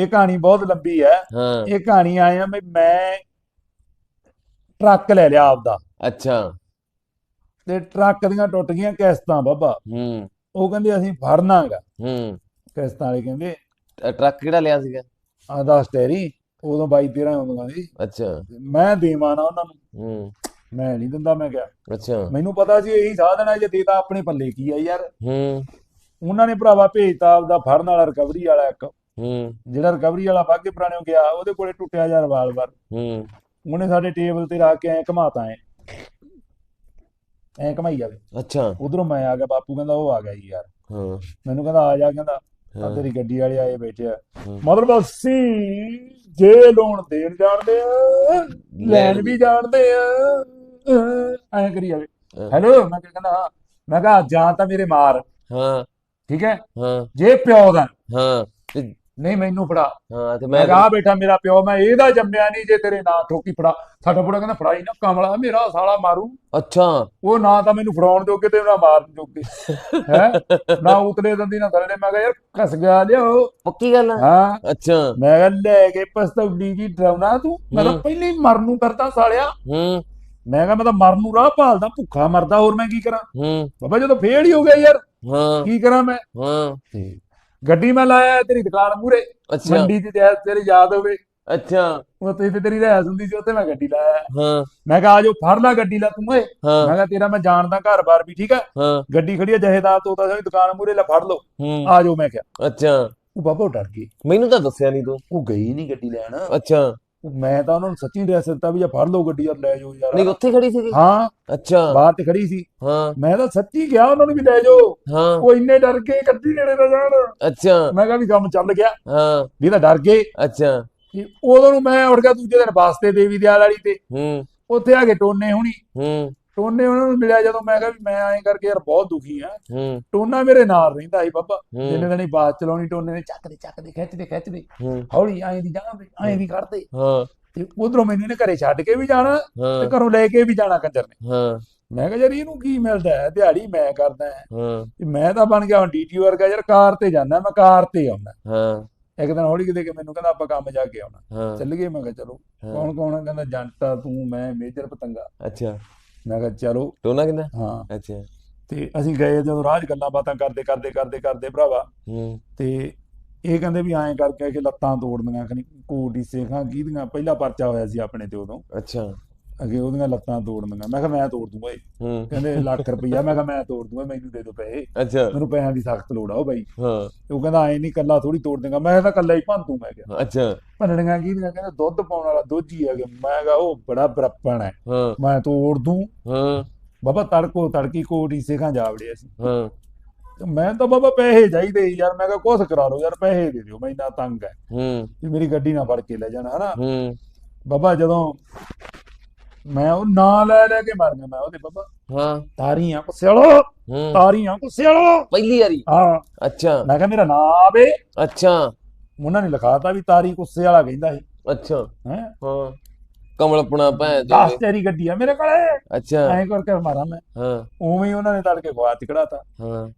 ਇਹ ਕਹਾਣੀ ਬਹੁਤ ਲੰਬੀ ਹੈ। ਹਾਂ। ਇਹ ਕਹਾਣੀ ਆਏ ਆ ਵੀ ਮੈਂ ਟਰੱਕ ਲੈ ਲਿਆ ਆਪਦਾ। ਅੱਛਾ। ਤੇ ਟਰੱਕ ਦੀਆਂ ਟੁੱਟ ਗਈਆਂ ਕਿਸ਼ਤਾਂ ਬਾਬਾ। ਹੂੰ। ਉਹ ਕਹਿੰਦੇ ਅਸੀਂ ਫੜਨਾਗਾ। ਹੂੰ। ਕਿਸ਼ਤਾਂ ਵਾਲੇ ਕਹਿੰਦੇ ਟਰੱਕ ਕਿਹੜਾ ਲਿਆ ਸੀਗਾ? ਆ ਦਾ ਸਟੈਰੀ ਉਦੋਂ 22 13 ਹੁੰਦੀਆਂ ਸੀ। ਅੱਛਾ। ਮੈਂ ਦੇਵਾਂ ਨਾ ਉਹਨਾਂ ਨੂੰ। ਹੂੰ। ਮੈਂ ਨਹੀਂ ਦਿੰਦਾ ਮੈਂ ਕਿਹਾ। ਅੱਛਾ। ਮੈਨੂੰ ਪਤਾ ਸੀ ਇਹੀ ਸਾਧਨ ਹੈ ਜੇ ਦੇਤਾ ਆਪਣੇ ਪੱਲੇ ਕੀ ਆ ਯਾਰ। ਹੂੰ। ਉਹਨਾਂ ਨੇ ਭਰਾਵਾ ਭੇਜਤਾ ਆਪਦਾ ਫੜਨ ਵਾਲਾ ਰਿਕਵਰੀ ਵਾਲਾ ਇੱਕ। ਹੂੰ। ਜਿਹੜਾ ਰਿਕਵਰੀ ਵਾਲਾ ਬਾਗੇ ਪੁਰਾਣਿਓ ਗਿਆ ਉਹਦੇ ਕੋਲੇ ਟੁੱਟਿਆ ਜਾ ਰਿਵਾਲਵਰ ਹੂੰ। ਉਹਨੇ ਸਾਡੇ ਟੇਬਲ ਤੇ ਰੱਖ ਕੇ ਐ ਘਮਾਤਾ ਐ। ਐ ਘਮਾਈ ਜਾਵੇ। ਅੱਛਾ। ਉਧਰੋਂ ਮੈਂ ਆ ਗਿਆ ਬਾਪੂ ਕਹਿੰਦਾ ਉਹ ਆ ਗਿਆ ਜੀ ਯਾਰ। ਹਾਂ। ਮੈਨੂੰ ਕਹਿੰਦਾ ਆ ਜਾ ਕਹਿੰਦਾ। ਆ ਤੇਰੀ ਗੱਡੀ ਵਾਲੇ ਆਏ ਬੈਠੇ ਆ। ਮਤਲਬ ਅਸੀਂ ਜੇ ਲੋਨ ਦੇਣ ਜਾਣਦੇ ਆ ਲੈਣ ਵੀ ਜਾਣਦੇ ਆ ਐ ਕਰੀ ਜਾਵੇ। ਹੈਲੋ ਮੈਂ ਕਿਹਾ ਕਹਿੰਦਾ। ਮੈਂ ਕਿਹਾ ਜਾਂ ਤਾਂ ਮੇਰੇ ਮਾਰ। ਹਾਂ। ਠੀਕ ਹੈ? ਹਾਂ। ਜੇ ਪਿਓ ਦਾ। ਹਾਂ। ਨਹੀਂ ਮੈਨੂੰ ਫੜਾ। ਹਾਂ ਤੇ ਮੈਂ ਆ ਬੇਟਾ ਮੇਰਾ ਪਿਓ ਮੈਂ ਇਹਦਾ ਜੰਮਿਆ ਨਹੀਂ ਜੇ ਤੇਰੇ ਨਾਂ ਠੋਕੀ ਫੜਾ। ਸਾਡਾ ਬੁੜਾ ਕਹਿੰਦਾ ਫੜਾਈ ਨਾ ਕਮਲਾ ਮੇਰਾ ਸਾਲਾ ਮਾਰੂ। ਅੱਛਾ। ਉਹ ਨਾ ਤਾਂ ਮੈਨੂੰ ਫੜਾਉਣ ਜੋਗੇ ਤੇ ਨਾ ਮਾਰਨ ਜੋਗੇ। ਹੈ? ਨਾ ਉਤਲੇ ਦੰਦੀ ਨਾ ਥੱਲੇ। ਮੈਂ ਕਿਹਾ ਯਾਰ ਕਸ ਗਿਆ ਲਿਓ ਪੱਕੀ ਗੱਲ ਹਾਂ। ਅੱਛਾ। ਮੈਂ ਕਿਹਾ ਲੈ ਕੇ ਪਸਤੌਲੀ ਜੀ ਡਰਾਉਣਾ ਤੂੰ? ਮੈਂ ਤਾਂ। ਪਹਿਲਾਂ ਹੀ ਮਰਨ ਨੂੰ ਕਰਦਾ ਸਾਲਿਆ। ਹੂੰ। ਮੈਂ ਕਿਹਾ ਮੈਂ ਤਾਂ ਮਰਨ ਨੂੰ ਰਾਹ ਭਾਲਦਾ ਭੁੱਖਾ ਮਰਦਾ ਹੋਰ ਮੈਂ ਕੀ ਕਰਾਂ? ਹੂੰ। ਬਾਬਾ ਜਦੋਂ ਫੇਲ ਹੀ ਹੋ ਗਿਆ ਯਾਰ। ਹਾਂ। ਕੀ ਕਰਾਂ ਮੈਂ? ਹਾਂ। ਗੱਡੀ ਮੈਂ ਲਾਇਆ ਤੇਰੀ ਦੁਕਾਨ ਮੂਰੇ ਅੱਛਾ। ਮੰਡੀ 'ਚ ਤੇ ਤੇਰੀ ਯਾਦ ਹੋਵੇ। ਅੱਛਾ। ਉੱਥੇ ਤੇ ਤੇਰੀ ਰਹਿਸ ਹੁੰਦੀ ਸੀ ਉੱਥੇ ਮੈਂ ਗੱਡੀ ਲਾਇਆ ਹਾਂ। ਮੈਂ ਕਿਹਾ ਆਜੋ ਫੜ ਲੈ ਗੱਡੀ ਲਾ ਤੂੰ ਓਏ। ਮੈਂ ਕਿਹਾ ਤੇਰਾ ਮੈਂ ਜਾਣਦਾ ਘਰ-ਬਾਰ ਵੀ ਠੀਕ ਹੈ? ਹਾਂ। ਗੱਡੀ ਖੜੀ ਹੈ ਜਹੇਦਾਰ ਤੋਂ ਤਾਂ ਦੁਕਾਨ ਮੂਰੇ ਲੈ ਫੜ ਲਓ। ਆਜੋ ਮੈਂ ਕਿਹਾ। ਅੱਛਾ। ਉਹ ਬਾਬਾ ਉਹ ਡਰ ਗਈ। ਮੈਨੂੰ ਤਾਂ ਦੱਸਿਆ ਨਹੀਂ ਤੂੰ। ਉਹ ਗਈ ਨਹੀਂ ਗੱਡੀ ਲੈਣ। ਅੱਛਾ। ਉਹ ਮੈਂ ਤਾਂ ਉਹਨਾਂ ਨੂੰ ਸੱਚੀ ਡਰੈਸ ਦਿੱਤਾ ਵੀ ਆ ਫੜ ਲਓ ਗੱਡੀ ਯਾਰ ਲੈ ਜਾਓ ਨਹੀਂ ਯਾਰ ਉੱਥੇ ਖੜੀ ਸੀਗੀ? ਹਾਂ। ਅੱਛਾ। ਬਾਹਰ ਤੇ ਖੜੀ ਸੀ। ਹਾਂ। ਮੈਂ ਤਾਂ ਸੱਚੀ ਗਿਆ ਉਹਨਾਂ ਨੂੰ ਵੀ ਲੈ ਜਾਓ। ਹਾਂ। ਉਹ ਇੰਨੇ ਡਰ ਕੇ ਗੱਡੀ ਨੇੜੇ ਨਾ ਜਾਣ। ਅੱਛਾ। ਮੈਂ ਕਿਹਾ ਵੀ ਕੰਮ ਚੱਲ ਗਿਆ। ਹਾਂ। ਵੀ ਤਾਂ ਡਰ ਗਏ। ਅੱਛਾ। ਉਦੋਂ ਨੂੰ ਮੈਂ ਉੱਠ ਗਿਆ ਦੂਜੇ ਦਿਨ ਬੱਸ ਤੇ ਦੇਵੀ ਦਿਆਲ ਵਾਲੀ ਤੇ। ਹੂੰ। ਉੱਥੇ ਆ ਕੇ ਟੋਨੇ ਹੁਣੀ। ਹੂੰ। ਟੋਨੇ ਉਹਨਾਂ ਨੂੰ ਮਿਲਿਆ ਜਦੋਂ ਮੈਂ ਕਿਹਾ ਵੀ ਮੈਂ ਐਂ ਕਰਕੇ ਯਾਰ ਬਹੁਤ ਦੁਖੀ ਆ। ਟੋਨਾ ਮੇਰੇ ਨਾਲ ਰਹਿੰਦਾ ਸੀ ਬਾਬਾ। ਜਿੰਨੇ ਦਿਨ ਹੀ ਬਾਤ ਚਲਾਉਣੀ ਟੋਨੇ ਨੇ ਚੱਕਦੇ ਚੱਕਦੇ ਖਿੱਚਦੇ ਖਿੱਚਦੇ। ਹੂੰ। ਹੌਲੀ ਐਂ ਦੀ ਜਾਣਾ ਐਂ ਦੀ ਕਰਦੇ। ਹਾਂ। ਤੇ ਉਧਰੋਂ ਮੈਨੂੰ ਇਹਨੇ ਘਰੇ ਛੱਡ ਕੇ ਵੀ ਜਾਣਾ ਤੇ ਘਰੋਂ ਲੈ ਕੇ ਵੀ ਜਾਣਾ ਕੰਜਰ ਨੇ। ਹਾਂ। ਮੈਂ ਕਿਹਾ ਯਾਰ ਇਹਨੂੰ ਕੀ ਮਿਲਦਾ ਹੈ? ਦਿਹਾੜੀ ਮੈਂ ਕਰਦਾ ਹੈ। ਮੈਂ ਤਾਂ ਬਣ ਗਿਆ ਹੁਣ ਡੀਟੀ ਵਰਗਾ ਯਾਰ ਕਾਰ ਤੇ ਜਾਂਦਾ ਮੈਂ ਕਾਰ ਤੇ ਆਉਣਾ ਹਾਂ। ਇੱਕ ਦਿਨ ਹੌਲੀ ਕਿਤੇ ਕਿ ਮੈਨੂੰ ਕਹਿੰਦਾ ਆਪਾਂ ਕੰਮ ਜਾ ਕੇ ਆਉਣਾ। ਚੱਲ ਗਏ ਮੈਂ ਕਿਹਾ ਚਲੋ। ਕੌਣ ਕੌਣ? ਕਹਿੰਦਾ ਜੰਟਾ ਤੂੰ ਮੈਂ ਮੇਜਰ ਪਤੰਗਾ। ਅੱਛਾ। ਮੈਂ ਕਿਹਾ ਚਲੋ ਟੋਨਾ ਕਹਿੰਦਾ ਹਾਂ। ਅੱਛਾ। ਤੇ ਅਸੀਂ ਗਏ ਜਦੋਂ ਰਾਜ ਗੱਲਾਂ ਬਾਤਾਂ ਕਰਦੇ ਕਰਦੇ ਕਰਦੇ ਕਰਦੇ ਭਰਾਵਾ। ਹੂੰ। ਤੇ ਇਹ ਕਹਿੰਦੇ ਵੀ ਐਂ ਕਰਕੇ ਕਿ ਲੱਤਾਂ ਤੋੜਨੀਆਂ ਖਨੀ ਕੋਟੀ ਸੇਖਾਂ ਕਿਹਦੀਆਂ ਪਹਿਲਾ ਪਰਚਾ ਹੋਇਆ ਸੀ ਆਪਣੇ ਤੇ ਉਦੋਂ। ਅੱਛਾ। ਅੱਗੇ ਉਹਦੀਆਂ ਲੱਤਾਂ ਤੋੜਨੀਆਂ ਮੈਂ ਕਿਹਾ ਮੈਂ ਤੋੜ ਦੂੰਗਾ ਏ ਹੂੰ। ਕਹਿੰਦੇ ਲੱਖ ਰੁਪਈਆ। ਮੈਂ ਕਿਹਾ ਮੈਂ ਤੋੜ ਦੂੰਗਾ ਮੈਨੂੰ ਦੇ ਦਿਓ ਪੈਸੇ। ਅੱਛਾ। ਮੈਨੂੰ ਪੈਸਿਆਂ ਦੀ ਸਖਤ ਲੋੜ ਆ ਉਹ ਬਾਈ। ਹਾਂ। ਉਹ ਕਹਿੰਦਾ ਐ ਨਹੀਂ ਕੱਲਾ ਥੋੜੀ ਤੋੜ ਦੇਗਾ। ਮੈਂ ਤਾਂ ਕੱਲਾ ਹੀ ਭੰਤੂ ਮੈਂ ਕਿਹਾ। ਅੱਛਾ। ਭੰਨਣੀਆਂ ਕਿਹਦੀਆਂ ਕਹਿੰਦਾ ਦੁੱਧ ਪਾਉਣ ਵਾਲਾ ਦੋਜੀ ਹੈਗਾ ਮੈਂ ਕਿਹਾ ਉਹ ਬੜਾ ਬਰਪਣ ਹੈ। ਹਾਂ। ਮੈਂ ਤੋੜ ਦੂੰ। ਹਾਂ। ਬਾਬਾ ਤੜਕੋ ਤੜਕੀ ਕੋਟੀ ਸੇਖਾਂ ਜਾ ਵੜਿਆ ਸੀ। ਹਾਂ। ਮੈਂ ਤਾਂ ਬਾਬਾ ਪੈਸੇ ਚਾਹੀਦੇ ਯਾਰ। ਮੈਂ ਕਿਹਾ ਕੁਛ ਕਰਾ ਲਓ ਯਾਰ ਪੈਸੇ ਦੇ ਦਿਓ। ਮੈਂ ਇੰਨਾ ਤੰਗ ਹੈ। ਹੂੰ। ਮੇਰੀ ਗੱਡੀ ਨਾ ਫੜ ਕੇ ਲੈ ਜਾਣਾ ਹਨਾ? ਹੂੰ। ਬਾਬਾ ਜਦੋਂ ਮੈਂ ਉਹ ਨਾਂ ਲੈ ਲੈ ਕੇ ਮਰ ਮੈਂ ਉਹਦੇ ਬਾਬਾ। ਹਾਂ। ਤਾਰੀਆਂ ਕੁਸਿਆਲੋ ਹੂੰ। ਤਾਰੀਆਂ ਕੁਸਿਆਲੋ ਪਹਿਲੀ ਵਾਰੀ? ਹਾਂ। ਅੱਛਾ। ਮੈਂ ਕਿਹਾ ਮੇਰਾ ਨਾਂ ਆਵੇ। ਅੱਛਾ। ਉਹਨਾਂ ਨੇ ਲਿਖਾਤਾ ਵੀ ਤਾਰੀ ਕੁੱਸੇ ਵਾਲਾ ਕਹਿੰਦਾ ਸੀ। ਅੱਛਾ। ਹੈ? ਹਾਂ। ਕਮਲਪਣਾ ਭੈਣ ਦਸ ਚੋਦ ਤੇਰੀ ਗੱਡੀ ਆ ਮੇਰੇ ਕੋਲੇ। ਅੱਛਾ। ਐਂ ਕਰਕੇ ਮਾਰਾਂ ਮੈਂ। ਹਾਂ। ਉਵੇਂ ਹੀ ਉਹਨਾਂ ਨੇ ਤੜਕੇ ਖਵਾ ਚ ਕਢਾਤਾ ਹਾਂ।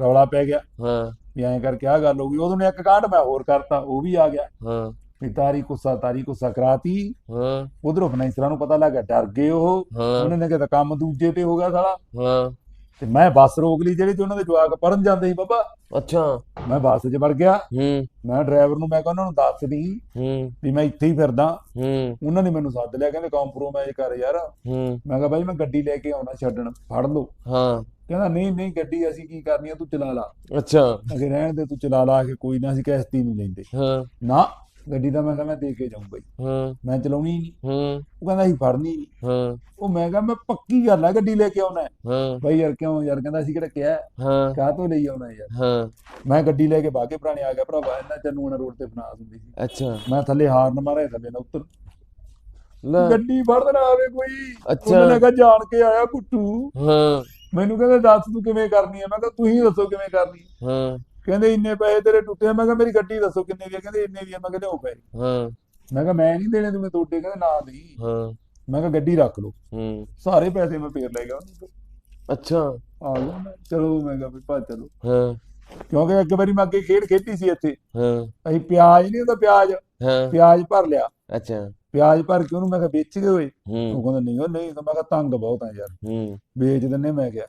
ਰੌਲਾ ਪੈ ਗਿਆ। ਹਾਂ। ਵੀ ਐਂ ਕਰਕੇ ਆ ਗੱਲ ਹੋ ਗਈ। ਉਦੋਂ ਨੇ ਇੱਕ ਕਾਂਡ ਮੈਂ ਹੋਰ ਕਰਤਾ ਉਹ ਵੀ ਆ ਗਿਆ। ਹਾਂ। ਵੀ ਤਾਰੀ ਕੁੱਸਾ ਤਾਰੀ ਕੁੱਸਾ ਕਰਾਤੀ। ਹਾਂ। ਉਧਰੋਂ ਫਾਈਨੈਂਸਰਾਂ ਨੂੰ ਪਤਾ ਲੱਗਾ ਡਰ ਗਏ ਉਹ। ਉਹਨਾਂ ਨੇ ਕਿਹਾ ਕੰਮ ਦੂਜੇ ਤੇ ਹੋ ਗਿਆ ਸਾਲਾ। ਹਾਂ। ਤੇ ਮੈਂ ਬੱਸ ਰੋਕ ਲਈ ਜਿਹੜੇ ਤੇ ਉਹਨਾਂ ਦੇ ਜਵਾਕ ਪੜਨ ਜਾਂਦੇ ਸੀ ਬਾਬਾ। ਅੱਛਾ। ਮੈਂ ਬੱਸ 'ਚ ਵੜ ਗਿਆ। ਹੂੰ। ਮੈਂ ਡਰਾਈਵਰ ਨੂੰ ਮੈਂ ਕਿਹਾ ਉਹਨਾਂ ਨੂੰ ਦੱਸ ਦੀ ਹੂੰ। ਵੀ ਮੈਂ ਇੱਥੇ ਹੀ ਫਿਰਦਾ। ਹੂੰ। ਉਹਨਾਂ ਨੇ ਮੈਨੂੰ ਸੱਦ ਲਿਆ ਕਹਿੰਦੇ ਕੰਪਰੋਮਾਈਜ਼ ਕਰ ਯਾਰ। ਹੂੰ। ਮੈਂ ਕਿਹਾ ਬਾਈ ਮੈਂ ਗੱਡੀ ਲੈ ਕੇ ਆਉਣਾ ਛੱਡਣ ਫੜ ਲਓ। ਹਾਂ। ਕਹਿੰਦਾ ਨਹੀਂ ਨਹੀਂ ਗੱਡੀ ਅਸੀਂ ਕੀ ਕਰਨੀ ਆ ਤੂੰ ਚਲਾ ਲਾ। ਅੱਛਾ। ਅਗੇ ਰਹਿਣ ਦੇ ਤੂੰ ਚਲਾ ਲਾ ਕੇ ਕੋਈ ਨਾ ਅਸੀਂ ਕਿਸ਼ਤੀ ਨਹੀਂ ਲੈਂਦੇ। ਹਾਂ। ਨਾ ਗੱਡੀ ਤਾਂ ਮੈਂ ਕਿਹਾ ਮੈਂ ਦੇ ਕੇ ਜਾਊਂ ਬਾਈ। ਹਾਂ। ਮੈਂ ਚਲਾਉਣੀ ਨਹੀਂ ਹੂੰ। ਉਹ ਕਹਿੰਦਾ ਅਸੀਂ ਫੜਨੀ ਨਹੀਂ ਹਾਂ। ਉਹ ਮੈਂ ਕਿਹਾ ਮੈਂ ਪੱਕੀ ਗੱਲ ਆ ਗੱਡੀ ਲੈ ਕੇ ਆਉਣਾ ਹੈ। ਹਾਂ। ਬਾਈ ਯਾਰ ਕਿਉਂ ਯਾਰ ਕਹਿੰਦਾ ਅਸੀਂ ਕਿਹੜਾ ਕਿਹਾ ਹਾਂ। ਕਾਹ ਤੋਂ ਲਈ ਆਉਣਾ ਯਾਰ। ਹਾਂ। ਮੈਂ ਗੱਡੀ ਲੈ ਕੇ ਬਾਗੇ ਪੁਰਾਣੇ ਆ ਗਿਆ ਭਰਾਵਾ ਇਹਨਾਂ ਚੰਨੂਣਾ ਰੋਡ ਤੇ ਬਣਾ ਦਿੰਦੀ ਸੀ। ਅੱਛਾ। ਮੈਂ ਥੱਲੇ ਹਾਰਨ ਮਾਰਿਆ ਥੱਲੇ ਨਾ ਉੱਤਰ। ਲੈ। ਗੱਡੀ ਫੜਨ ਨਾ ਆਵੇ ਕੋਈ। ਅੱਛਾ। ਉਹਨੇ ਕਿਹਾ ਜਾਣ ਕੇ ਆਇਆ ਕੁੱਟੂ ਹਾਂ। ਮੈਨੂੰ ਕਹਿੰਦੇ ਦੱਸ ਤੂੰ ਕਿਵੇਂ ਕਰਨੀ ਹੈ? ਮੈਂ ਕਿਹਾ ਤੁਸੀਂ ਦੱਸੋ ਕਿਵੇਂ ਕਰਨੀ ਹੈ। ਹਾਂ। ਕਹਿੰਦੇ ਇੰਨੇ ਪੈਸੇ ਤੇਰੇ ਟੁੱਟੇ ਮੈਂ ਕਿਹਾ ਮੇਰੀ ਗੱਡੀ ਦੱਸੋ ਕਿੰਨੇ ਦੀ ਆ। ਕਹਿੰਦੇ ਇੰਨੇ ਦੀ ਆ। ਮੈਂ ਕਿਹਾ ਲਿਓ ਪੈਸੇ। ਹਾਂ। ਮੈਂ ਕਿਹਾ ਮੈਂ ਨਹੀਂ ਦੇਣੇ ਤੁਮੇ ਤੁਹਾਡੇ। ਕਹਿੰਦੇ ਨਾ ਨਹੀਂ ਹਾਂ। ਮੈਂ ਕਿਹਾ ਗੱਡੀ ਰੱਖ ਲਓ। ਹੂੰ। ਸਾਰੇ ਪੈਸੇ ਮੈਂ ਫੇਰ ਲੈ ਗਿਆ। ਅੱਛਾ। ਆ ਗਿਆ ਮੈਂ। ਚਲੋ ਮੈਂ ਕਿਹਾ ਭਾ ਚਲੋ। ਹਾਂ। ਕਿਉਂਕਿ ਇੱਕ ਵਾਰੀ ਮੈਂ ਅੱਗੇ ਖੇਡ ਖੇਡੀ ਸੀ ਇੱਥੇ। ਹਾਂ। ਅਸੀਂ ਪਿਆਜ਼ ਨਹੀਂ ਹੁੰਦਾ ਪਿਆਜ਼। ਹਾਂ। ਪਿਆਜ਼ ਭਰ ਲਿਆ। ਅੱਛਾ। ਪਿਆਜ਼ ਭਰ ਕੇ ਉਹਨੂੰ ਮੈਂ ਕਿਹਾ ਵੇਚ ਗਏ ਓਏ ਉਹ ਕਹਿੰਦਾ ਨਹੀਂ ਉਹ ਨਹੀਂ। ਤਾਂ ਮੈਂ ਕਿਹਾ ਤੰਗ ਬਹੁਤ ਆ ਯਾਰ। ਹੂੰ। ਵੇਚ ਦਿੰਨੇ ਮੈਂ ਕਿਹਾ।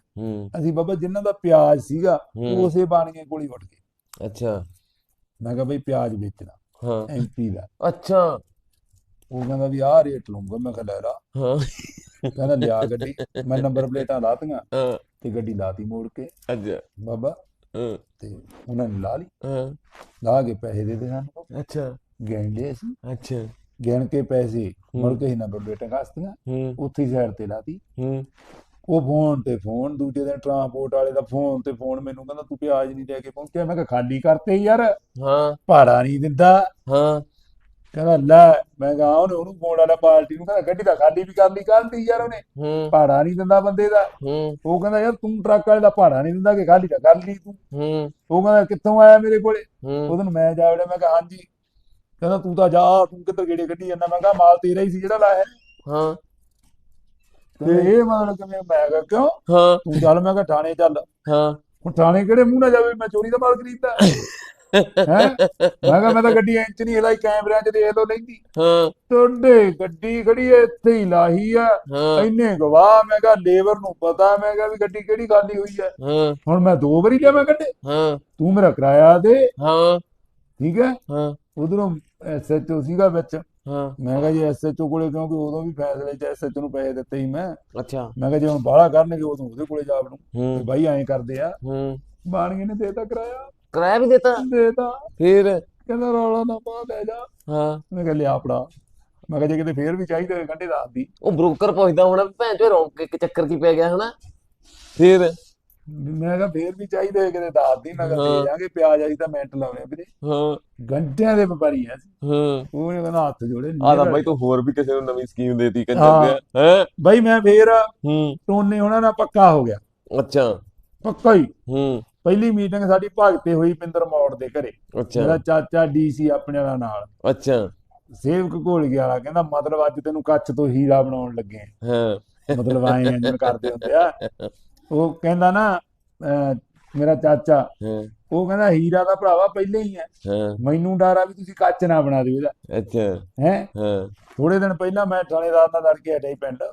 ਅਸੀਂ ਬਾਬਾ ਜਿਨ੍ਹਾਂ ਦਾ ਪਿਆਜ਼ ਸੀਗਾ ਉਸੇ ਬਾਣੀਏ ਕੋਲ ਹੀ ਉੱਠ ਗਏ। ਅੱਛਾ। ਮੈਂ ਕਿਹਾ ਬਈ ਪਿਆਜ਼ ਵੇਚਣਾ ਹਾਂ। ਐਮਪੀ ਦਾ। ਅੱਛਾ। ਉਹ ਕਹਿੰਦਾ ਵੀ ਆਹ ਰੇਟ ਲਊਂਗਾ। ਮੈਂ ਕਿਹਾ ਲੈ ਲਾ। ਹਾਂ। ਕਹਿੰਦਾ ਲਿਆ ਗੱਡੀ। ਮੈਂ ਨੰਬਰ ਪਲੇਟਾਂ ਲਾਤੀਆਂ ਹਾਂ। ਤੇ ਗੱਡੀ ਲਾਤੀ ਮੋੜ ਕੇ। ਅੱਛਾ। ਬਾਬਾ। ਹਾਂ। ਤੇ ਉਹਨਾਂ ਨੇ ਲਾ ਲਈ। ਹਾਂ। ਲਾ ਕੇ ਪੈਸੇ ਦੇ ਦੇ ਸਾਨੂੰ। ਅੱਛਾ। ਲਏ ਸੀ। ਅੱਛਾ। ਗਿਣ ਕੇ ਪੈਸੇ ਮੁੜ ਕੇ ਹੀ ਨੰਬਰ ਪਲੇਟਾਂ ਕਾਸਤੀਆਂ ਉੱਥੇ ਸਾਈਡ ਤੇ ਲਾਤੀ। ਉਹ ਫੋਨ ਤੇ ਫੋਨ ਦੂਜੇ ਦਿਨ ਟਰਾਂਸਪੋਰਟ ਵਾਲੇ ਦਾ ਫੋਨ ਤੇ ਫੋਨ ਮੈਨੂੰ ਕਹਿੰਦਾ ਤੂੰ ਪਿਆਜ਼ ਨਹੀਂ ਲੈ ਕੇ ਪਹੁੰਚਿਆ? ਮੈਂ ਕਿਹਾ ਖਾਲੀ ਕਰਤੇ ਯਾਰ। ਹਾਂ। ਭਾੜਾ ਨਹੀਂ ਦਿੰਦਾ। ਹਾਂ। ਕਹਿੰਦਾ ਲੈ। ਮੈਂ ਕਿਹਾ ਉਹਨੇ ਉਹਨੂੰ ਫੋਨ ਵਾਲਾ ਪਾਰਟੀ ਨੂੰ ਕਹਿੰਦਾ ਗੱਡੀ ਤਾਂ ਖਾਲੀ ਵੀ ਕਰ ਲਈ ਕੱਲ੍ਹ ਯਾਰ ਉਹਨੇ। ਭਾੜਾ ਨਹੀਂ ਦਿੰਦਾ ਬੰਦੇ ਦਾ। ਉਹ ਕਹਿੰਦਾ ਯਾਰ ਤੂੰ ਟਰੱਕ ਵਾਲੇ ਦਾ ਭਾੜਾ ਨਹੀਂ ਦਿੰਦਾ ਕਿ ਖਾਲੀ ਤਾਂ ਕਰ ਲਈ ਤੂੰ। ਉਹ ਕਹਿੰਦਾ ਕਿੱਥੋਂ ਆਇਆ ਮੇਰੇ ਕੋਲੇ? ਉਹਦੋਂ ਮੈਂ ਜਾ ਵੜਿਆ ਮੈਂ ਕਿਹਾ ਹਾਂਜੀ। ਕਹਿੰਦਾ ਤੂੰ ਤਾਂ ਜਾ ਤੂੰ ਕਿੱਧਰ ਗੇੜੇ ਕੱਢੀ ਜਾਂਦਾ? ਮੈਂ ਕਿਹਾ ਮਾਲ ਤੇਰਾ ਹੀ ਸੀ ਜਿਹੜਾ ਲਾਇਆ ਹਾਂ। ਤੇ ਇਹ ਮਤਲਬ ਕਿਵੇਂ ਮੈਂ ਕਿਹਾ ਕਿਉਂ? ਹਾਂ। ਤੂੰ ਚੱਲ ਮੈਂ ਕਿਹਾ ਥਾਣੇ ਚੱਲ। ਹਾਂ। ਹੁਣ ਥਾਣੇ ਕਿਹੜੇ ਮੂੰਹ ਨਾਲ ਜਾਵੇ? ਮੈਂ ਚੋਰੀ ਦਾ ਮਾਲ ਖਰੀਦਦਾ। ਹੈ? ਮੈਂ ਕਿਹਾ ਮੈਂ ਤਾਂ ਗੱਡੀ ਇੰਚ ਨਹੀਂ ਹਿਲਾਈ ਕੈਮਰਿਆਂ 'ਚ ਦੇਖ ਲਓ ਲੈਂਦੀ। ਹਾਂ। ਤੁਹਾਡੇ ਗੱਡੀ ਖੜੀ ਐ ਇੱਥੇ ਹੀ ਲਾਹੀ ਆ। ਇੰਨੇ ਗਵਾਹ ਮੈਂ ਕਿਹਾ ਲੇਬਰ ਨੂੰ ਪਤਾ ਮੈਂ ਕਿਹਾ ਵੀ ਗੱਡੀ ਕਿਹੜੀ ਖਾਲੀ ਹੋਈ ਐ ਹਾਂ। ਹੁਣ ਮੈਂ ਦੋ ਵਾਰੀ ਲਿਆ ਮੈਂ ਕੱਢੇ ਹਾਂ। ਤੂੰ ਮੇਰਾ ਕਿਰਾਇਆ ਦੇ। ਹਾਂ। ਠੀਕ ਹੈ? ਹਾਂ। ਉਧਰੋਂ ਐਸਐਚਓ ਸੀਗਾ ਵਿੱਚ। ਹਾਂ। ਮੈਂ ਕਿਹਾ ਜੀ ਐਸਐਚਓ ਕੋਲੇ ਕਿਉਂਕਿ ਉਦੋਂ ਵੀ ਫੈਸਲੇ 'ਚ ਐਸਐਚਓ ਨੂੰ ਪੈਸੇ ਦਿੱਤੇ ਸੀ ਮੈਂ। ਅੱਛਾ। ਮੈਂ ਕਿਹਾ ਜੇ ਹੁਣ ਬਾਹਲਾ ਕਰਨਗੇ ਉਦੋਂ ਉਹਦੇ ਕੋਲੇ ਜਾ ਵੜੂੰ। ਤੇ ਬਾਈ ਐਂ ਕਰਦੇ ਆ। ਹੂੰ। ਬਾਣੀਏ ਨੇ ਦੇਤਾ ਕਿਰਾਇਆ। ਕਿਰਾਇਆ ਵੀ ਦਿੱਤਾ? ਦੇਤਾ ਫਿਰ? ਕਹਿੰਦਾ ਰੌਲਾ ਨਾ ਪਾ ਲੈ ਜਾ। ਹਾਂ। ਮੈਂ ਕਿਹਾ ਲਿਆ ਫੜਾ। ਮੈਂ ਕਿਹਾ ਜੇ ਕਿਤੇ ਫੇਰ ਵੀ ਚਾਹੀਦਾ ਹੋਏ ਗੰਢੇ ਦੱਸ ਦੀ। ਉਹ ਬ੍ਰੋਕਰ ਪੁੱਛਦਾ ਹੋਣਾ ਭੈਣ ਚੋ ਰੌਣਕ ਇੱਕ ਚੱਕਰ ਕੀ ਪੈ ਗਿਆ ਹਨਾ? ਫਿਰ? ਮੈਂ ਕਿਹਾ ਫੇਰ ਵੀ ਚਾਹੀਦਾ ਕਿਤੇ ਦੱਸ ਦੀ ਮੈਂ ਕਿਹਾ। ਦੇ ਜਾਾਂਗੇ ਪਿਆਜ਼ ਆਈ ਤਾਂ ਮਿੰਟ ਲਾਉਣੇ ਵੀਰੇ। ਹਾਂ। ਗੰਢਿਆਂ ਦੇ ਵਪਾਰੀ ਆ ਅਸੀਂ। ਹਾਂ। ਉਹਨੇ ਕਹਿੰਦਾ ਹੱਥ ਜੋੜੇ ਆ ਤਾਂ ਬਾਈ ਤੂੰ ਹੋਰ ਵੀ ਕਿਸੇ ਨੂੰ ਨਵੀਂ ਸਕੀਮ ਦੇਤੀ ਹਾਂ। ਕੰਜਰ ਦੇ ਹੈ? ਬਾਈ ਮੈਂ ਫੇਰ ਹੂੰ। ਟੋਨੇ ਉਹਨਾਂ ਨਾਲ ਪੱਕਾ ਹੋ ਗਿਆ। ਅੱਛਾ। ਪੱਕਾ ਹੀ। ਹੂੰ। ਪਹਿਲੀ ਮੀਟਿੰਗ ਸਾਡੀ ਭਗਤੇ ਹੋਈ ਪਿੰਦਰ ਮੌੜ ਦੇ ਘਰੇ। ਮੇਰਾ ਅੱਛਾ ਚਾਚਾ ਡੀਸੀ ਆਪਣੇ ਵਾਲਾ ਨਾਲ। ਅੱਛਾ। ਸੇਵਕ ਘੋਲ ਵਾਲਾ ਕਹਿੰਦਾ ਮਤਲਬ ਅੱਜ ਤੈਨੂੰ ਕੱਚ ਤੋਂ ਹੀਰਾ ਬਣਾਉਣ ਲੱਗੇ। ਹਾਂ। ਮਤਲਬ ਆਏ ਇੰਜਨ ਕਰਦੇ ਹੁੰਦੇ ਆ। ਉਹ ਕਹਿੰਦਾ ਨਾ ਮੇਰਾ ਚਾਚਾ। ਉਹ ਕਹਿੰਦਾ ਹੀਰਾ ਦਾ ਭਰਾਵਾ ਪਹਿਲੇ ਹੀ ਹੈ। ਮੈਨੂੰ ਡਰ ਆ ਵੀ ਤੁਸੀਂ ਕੱਚ ਨਾ ਬਣਾ ਦਿਓ ਇਹਦਾ। ਅੱਛਾ। ਹੈ? ਹਾਂ। ਥੋੜੇ ਦਿਨ ਪਹਿਲਾਂ ਮੈਂ ਥਾਣੇਦਾਰ ਨਾਲ ਲੜ ਕੇ ਹਟਿਆ ਸੀ ਪਿੰਡ।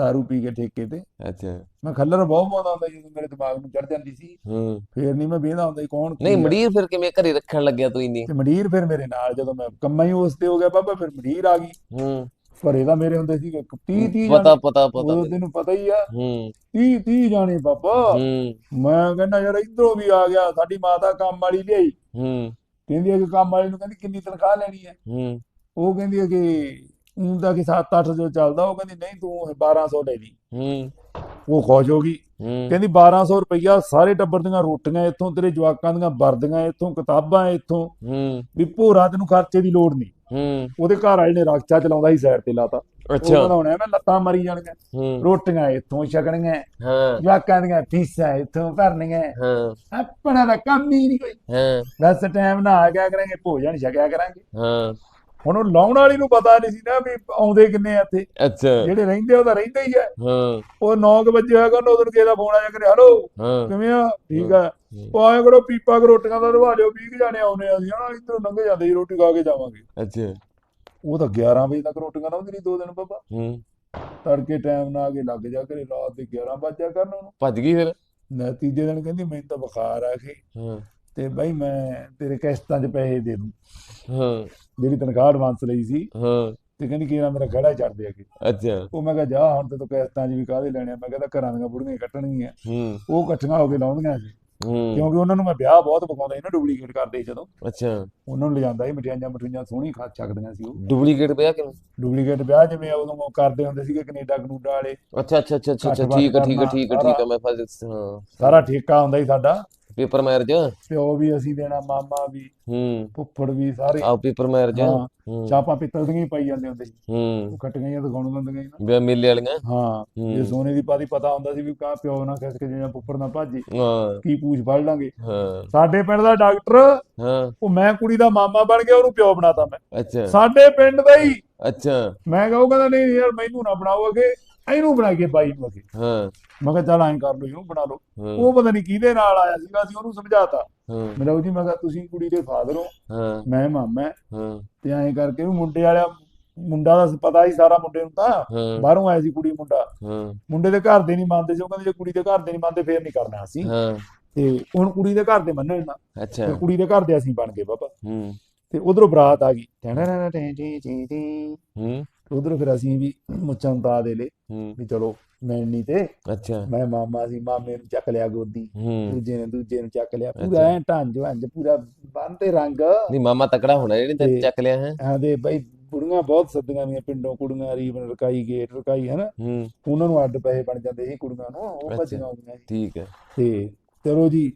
दारू ਪੀ ਕੇ ਠੇਕੇ ਤੇ। ਅੱਛਾ। ਮੈਂ ਖੱਲਰ ਬਹੁਤ ਪਾਉਂਦਾ ਹੁੰਦਾ ਸੀ ਜਦੋਂ ਮੇਰੇ ਦਿਮਾਗ ਨੂੰ ਚੜ ਜਾਂਦੀ ਸੀ। ਹੂੰ। ਫੇਰ ਨਹੀਂ ਮੈਂ ਵੇਂਦਾ ਹੁੰਦਾ ਕੌਣ ਨਹੀਂ। ਮੜੀਰ ਫਿਰ ਕਿਵੇਂ ਘਰੇ ਰੱਖਣ ਲੱਗਿਆ ਤੂੰ ਇੰਨੀ? ਤੇ ਮੰਡੀਰ ਫਿਰ ਮੇਰੇ ਨਾਲ ਜਦੋਂ ਮੈਂ ਕੰਮਾਂ ਹੀ ਉਸ ਤੇ ਹੋ ਗਿਆ ਬਾਬਾ ਫਿਰ ਮੰਡੀਰ ਆ ਗਈ। ਘਰੇ ਤਾਂ ਮੇਰੇ ਹੁੰਦੇ ਸੀ 30 30 ਪਤਾ ਪਤਾ ਪਤਾ ਉਹ। ਤੈਨੂੰ। ਪਤਾ ਹੀ ਆ। ਹੂੰ। 30 30 ਜਾਣੇ ਬਾਬਾ। ਹੂੰ। ਮੈਂ ਕਹਿੰਦਾ ਯਾਰ ਇਧਰੋਂ ਵੀ ਆ ਗਿਆ ਸਾਡੀ ਮਾਤਾ ਕੰਮ ਵਾਲੀ ਲਿਆਈ। ਹੂੰ। ਕਹਿੰਦੀ ਹੈ ਕਿ ਕੰਮ ਵਾਲੀ ਨੂੰ ਕਹਿੰਦੀ ਕਿੰਨੀ ਤਨਖਾਹ ਲੈਣੀ ਹੈ। ਹੂੰ। ਉਹ ਕਹਿੰਦੀ ਹੈ ਕਿ ਤਾਂ ਕਿ 7-8 ਜੋ ਚੱਲਦਾ। ਉਹ ਕਹਿੰਦੀ ਨਹੀਂ ਤੂੰ 1200 ਲੈ ਲਈ ਹੂੰ। ਉਹ ਖੁਸ਼ ਹੋ ਗਈ। ਕਹਿੰਦੀ 1200 ਰੁਪਈਆ ਸਾਰੇ ਟੱਬਰ ਦੀਆਂ ਰੋਟੀਆਂ ਇੱਥੋਂ ਤੇਰੇ ਜਵਾਕਾਂ ਦੀਆਂ ਵਰਦੀਆਂ ਇੱਥੋਂ ਕਿਤਾਬਾਂ ਇੱਥੋਂ। ਹੂੰ। ਵੀ ਭੋਰਾ ਤੈਨੂੰ ਖਰਚੇ ਦੀ ਲੋੜ ਨਹੀਂ। ਹੂੰ। ਉਹਦੇ ਘਰ ਵਾਲੇ ਨੇ ਰਕਸ਼ਾ ਚਲਾਉਂਦਾ ਸੀ ਸਾਈਡ ਤੇ ਲਾਤਾ। ਉਹ ਅੱਛਾ। ਬਣਾਉਣਾ ਮੈਂ ਲੱਤਾਂ ਮਰੀ ਜਾਣਗੀਆਂ। ਰੋਟੀਆਂ ਇੱਥੋਂ ਛਕਣੀਆਂ ਹਾਂ। ਜਵਾਕਾਂ ਦੀਆਂ ਫੀਸਾਂ ਇੱਥੋਂ ਭਰਨੀਆਂ। ਹਾਂ। ਆਪਣਾ ਤਾਂ ਕੰਮ ਹੀ ਨਹੀਂ ਕੋਈ। ਹਾਂ। ਬਸ ਟਾਈਮ ਨਾਲ ਆ ਗਿਆ ਕਰਾਂਗੇ ਭੋਜਨ ਛਕਿਆ ਕਰਾਂਗੇ। ਹਾਂ। ਹੁਣ ਉਹ ਲਾਉਣ ਵਾਲੀ ਨੂੰ ਪਤਾ ਨਹੀਂ ਸੀ ਨਾ ਵੀ ਆਉਂਦੇ ਕਿੰਨੇ ਆ ਇੱਥੇ। ਅੱਛਾ। ਜਿਹੜੇ ਰਹਿੰਦੇ ਉਹ ਤਾਂ ਰਹਿੰਦੇ ਹੀ ਆ। ਹਾਂ। ਉਹ 9 ਵਜੇ ਹੋਇਆ ਕਰਨ ਉਦੋਂ ਕਿਸੇ ਦਾ ਫੋਨ ਆਇਆ ਕਰੇ ਹਲੋ ਕਿਵੇਂ ਆ? ਠੀਕ ਆ। ਉਹ ਆਏ ਕਰੋ ਪੀਪਾ ਰੋਟੀਆਂ ਦਾ ਲਵਾ ਲਿਓ 20 ਕੁ ਜਾਣੇ ਆਉਨੇ ਆ ਅਸੀਂ ਹਨਾ ਇੱਧਰੋਂ ਲੰਘੇ ਜਾਂਦੇ ਸੀ ਰੋਟੀ ਖਾ ਕੇ ਜਾਵਾਂਗੇ। ਅੱਛਾ। ਉਹ ਤਾਂ 11 ਵਜੇ ਤੱਕ ਰੋਟੀਆਂ ਲਾਉਂਦੀ ਨਹੀਂ ਦੋ ਦਿਨ ਬਾਬਾ। ਹੂੰ। ਤੜਕੇ ਟਾਈਮ ਨਾਲ ਆ ਕੇ ਲੱਗ ਜਾ ਕਰੇ ਰਾਤ ਦੇ 11 ਵਜੇ ਕਰਨ ਉਹਨੂੰ। ਭੱਜ ਗਈ ਫਿਰ? ਨਾ ਤੀਜੇ ਦਿਨ ਕਹਿੰਦੀ ਮੈਨੂੰ ਤਾਂ ਬੁਖਾਰ ਆ ਕੇ ਹਾਂ। ਤੇ ਬਾਈ ਮੈਂ ਤੇਰੇ ਕਿਸ਼ਤਾਂ 'ਚ ਪੈਸੇ ਦੇ ਦੂੰ। ਹਾਂ। ਜਿਹੜੀ ਤਨਖਾਹ ਐਡਵਾਂਸ ਲਈ ਸੀ। ਹਾਂ। ਤੇ ਕਹਿੰਦੀ ਕਿਹੜਾ ਮੇਰਾ ਖੜਾ ਛੱਡ ਦੇ ਅੱਗੇ। ਅੱਛਾ। ਉਹ ਮੈਂ ਕਿਹਾ ਜਾ ਹੁਣ ਤੇ ਤੂੰ ਕਿਸ਼ਤਾਂ 'ਚ ਵੀ ਕਾਹਦੇ ਲੈਣੇ ਆ? ਮੈਂ ਕਹਿੰਦਾ ਘਰਾਂ ਦੀਆਂ ਬੁੜੀਆਂ ਕੱਟਣਗੀਆਂ। ਹੂੰ। ਉਹ ਇਕੱਠੀਆਂ ਹੋ ਕੇ ਲਾਉਂਦੀਆਂ ਸੀ। ਕਿਉਂਕਿ ਉਹਨਾਂ ਨੂੰ ਮੈਂ ਵਿਆਹ ਬਹੁਤ ਪਕਾਉਂਦਾ ਸੀ ਨਾ ਡੁਪਲੀਕੇਟ ਕਰਦੇ ਜਦੋਂ। ਅੱਛਾ। ਉਹਨਾਂ ਨੂੰ ਲਿਜਾਂਦਾ ਸੀ ਮਠਿਆਈਆਂ ਮਠੂਈਆਂ ਸੋਹਣੀ ਖਾ ਸਕਦੀਆਂ ਸੀ ਉਹ। ਡੁਪਲੀਕੇਟ ਪਿਆ ਕਿਵੇਂ? ਡੁਪਲੀਕੇਟ ਵਿਆਹ ਜਿਵੇਂ ਉਦੋਂ ਉਹ ਕਰਦੇ ਹੁੰਦੇ ਸੀਗੇ ਕੈਨੇਡਾ ਕਨੂਡਾ ਵਾਲੇ। ਅੱਛਾ ਅੱਛਾ ਅੱਛਾ ਅੱਛਾ ਠੀਕ ਹੈ ਠੀਕ ਹੈ ਠੀਕ ਹੈ ਠੀਕ ਹੈ ਮੈਂ ਫਸ ਹਾਂ। ਸਾਰਾ ਠੇਕਾ ਹੁੰਦਾ ਸੀ ਸਾਡਾ। ਪੇਪਰ ਮੈਰਿਜ ਪਿਓ ਵੀ ਅਸੀਂ ਦੇਣਾ ਮਾਮਾ ਵੀ ਹੂੰ। ਫੁੱਫੜ ਵੀ ਸਾਰੇ। ਆਹ ਪੇਪਰ ਮੈਰਿਜ ਹਾਂ। ਚਾਪਾਂ ਪਿੱਤਲ ਦੀਆਂ ਹੀ ਪਾਈ ਜਾਂਦੇ ਹੁੰਦੇ ਸੀ। ਹੂੰ। ਉਹ ਖਟੀਆਂ ਜਿਹੀਆਂ ਦਿਖਾਉਣ ਦਿੰਦੀਆਂ ਨਾ। ਵਿਆਹ ਮੇਲੇ ਵਾਲੀਆਂ? ਹਾਂ। ਜੇ ਸੋਨੇ ਦੀ ਪਾਦੀ ਪਤਾ ਹੁੰਦਾ ਸੀ ਵੀ ਕਾ ਪਿਓ ਨਾ ਖਿਸਕ ਜਿਵੇਂ ਫੁੱਫੜ ਨਾ ਭਾਜੀ। ਹਾਂ। ਕੀ ਪੂਛ ਫੜ ਲਾਂਗੇ? ਹਾਂ। ਸਾਡੇ ਪਿੰਡ ਦਾ ਡਾਕਟਰ ਹਾਂ। ਉਹ ਮੈਂ ਕੁੜੀ ਦਾ ਮਾਮਾ ਬਣ ਗਿਆ ਉਹਨੂੰ ਪਿਓ ਬਣਾਤਾ ਮੈਂ। ਅੱਛਾ। ਸਾਡੇ ਪਿੰਡ ਦਾ ਹੀ। ਅੱਛਾ। ਮੈਂ ਕਿਹਾ ਕਹਿੰਦਾ ਨਹੀਂ ਯਾਰ ਮੈਨੂੰ ਨਾ ਬਣਾਓ ਅਗੇ। ਇਹਨੂੰ ਬਣਾ ਕੇ ਬਾਈ ਨੂੰ ਅਗੇ। ਹਾਂ। ਮੈਂ ਕਿਹਾ ਚੱਲ ਐਂ ਕਰ ਲਓ ਇਹਨੂੰ ਬਣਾ ਲਓ। ਉਹ ਪਤਾ ਨਹੀਂ ਕਿਹਦੇ ਨਾਲ ਆਇਆ ਸੀਗਾ ਅਸੀਂ ਉਹਨੂੰ ਸਮਝਾਤਾ। ਮੇਰਾ ਉਹ ਜੀ ਮੈਂ ਕਿਹਾ ਤੁਸੀਂ ਕੁੜੀ ਦੇ ਫਾਦਰ ਹੋ। ਹਾਂ। ਮੈਂ ਮਾਮਾ ਤੇ ਐਂ ਕਰਕੇ ਵੀ ਮੁੰਡੇ ਵਾਲਾ ਮੁੰਡਾ ਦਾ ਪਤਾ ਹੀ ਸਾਰਾ ਮੁੰਡੇ ਨੂੰ ਤਾਂ। ਬਾਹਰੋਂ ਆਇਆ ਸੀ ਕੁੜੀ ਮੁੰਡਾ। ਮੁੰਡੇ ਦੇ ਘਰ ਦੇ ਨਹੀਂ ਮੰਨਦੇ ਸੀ ਉਹ ਕਹਿੰਦੇ ਜੇ ਕੁੜੀ ਦੇ ਘਰ ਦੇ ਨਹੀਂ ਮੰਨਦੇ ਫੇਰ ਨਹੀਂ ਕਰਨਾ ਅਸੀਂ। ਹਾਂ। ਤੇ ਹੁਣ ਕੁੜੀ ਦੇ ਘਰ ਦੇ ਮੰਨਣ ਨਾ। ਅੱਛਾ। ਕੁੜੀ ਦੇ ਘਰ ਦੇ ਅਸੀਂ ਬਣ ਗਏ ਬਾਬਾ। ਹੂੰ। ਤੇ ਉਧਰੋਂ ਬਰਾਤ ਆ ਗਈ। ਟੈਂ ਟੈਂ ਟੈਂ ਟੈਂ ਟੈਂ ਹੂੰ। ਉਧਰੋਂ ਫਿਰ ਅਸੀਂ ਵੀ ਮੁੱਛਾਂ ਉਤਾਰ ਦੇ ਹੂੰ। ਵੀ ਚਲੋ ਮੈਣੀ ਤੇ ਅੱਛਾ। ਮੈਂ ਮਾਮਾ ਸੀ ਮਾਮੇ ਨੂੰ ਚੱਕ ਲਿਆ ਗੋਦੀ ਹੂੰ। ਦੂਜੇ ਨੇ ਦੂਜੇ ਨੂੰ ਚੱਕ ਲਿਆ। ਪੂਰਾ ਐ ਢੰਜ ਵੰਜ ਪੂਰਾ ਤੇ ਰੰਗ। ਨਹੀਂ ਮਾਮਾ ਤਕੜਾ ਹੋਣਾ ਇਹਨੇ ਤੇ ਚੱਕ ਲਿਆ ਹੈ। ਆਦੇ ਬਈ ਕੁੜੀਆਂ ਬਹੁਤ ਸੱਦੀਆਂ ਦੀਆਂ ਪਿੰਡੋਂ ਕੁੜੀਆਂ ਰੀਬਨ ਰਕਾਈ ਗੇਟ ਰਕਾਈ ਹਨਾ? ਹੂੰ। ਉਹਨਾਂ ਨੂੰ ਅੱਡ ਪੈਸੇ ਬਣ ਜਾਂਦੇ ਸੀ ਕੁੜੀਆਂ ਨੂੰ ਉਹ। ਭੱਜੀਆਂ ਆਉਂਦੀਆਂ ਠੀਕ ਹੈ। ਤੇ ਚਲੋ ਜੀ